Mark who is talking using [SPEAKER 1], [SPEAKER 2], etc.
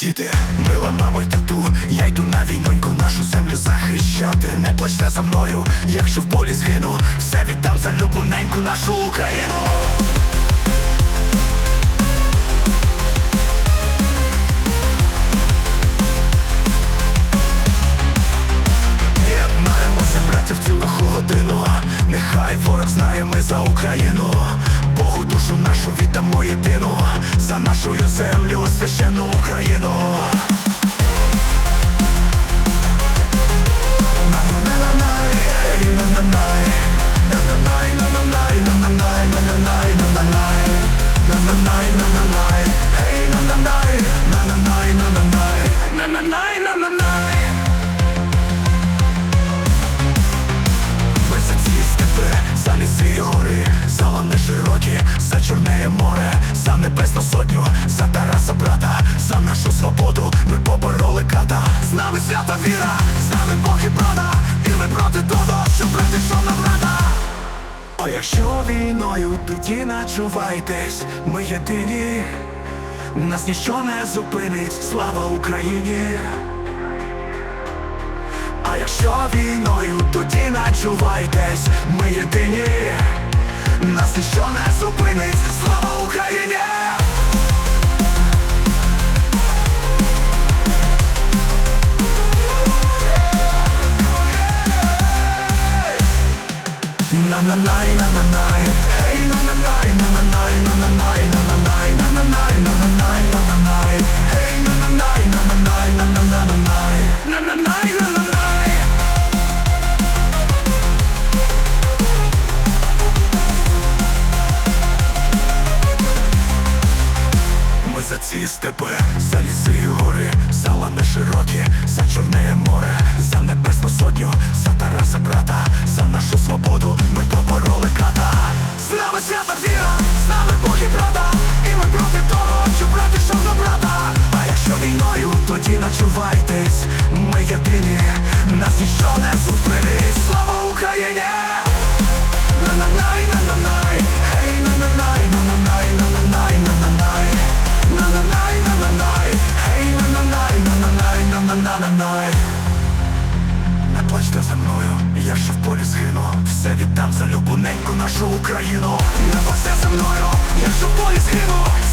[SPEAKER 1] діти, мила мамо й тату, я йду на війноньку нашу землю захищати. Не плачте за мною, якщо в полі згину, все віддам за любу неньку нашу Україну. Єднаємося, браття, в цілу годину. Нехай ворог знає, ми за Україну. Богу душу нашу віддамо єдину За нашу землю, священну Україну якщо війною, тоді начувайтесь, ми єдині, нас ніщо не зупинить, слава Україні. А якщо війною, тоді начувайтесь, ми єдині, за ці степи, за ліси і гори, за лани широкі, єдині, нас ніщо не зупинить. Слава Україні! Не плачте за мною, я ще в полі згину. Все віддам за любу нашу Україну. Не плачте за мною, я ще в полі згину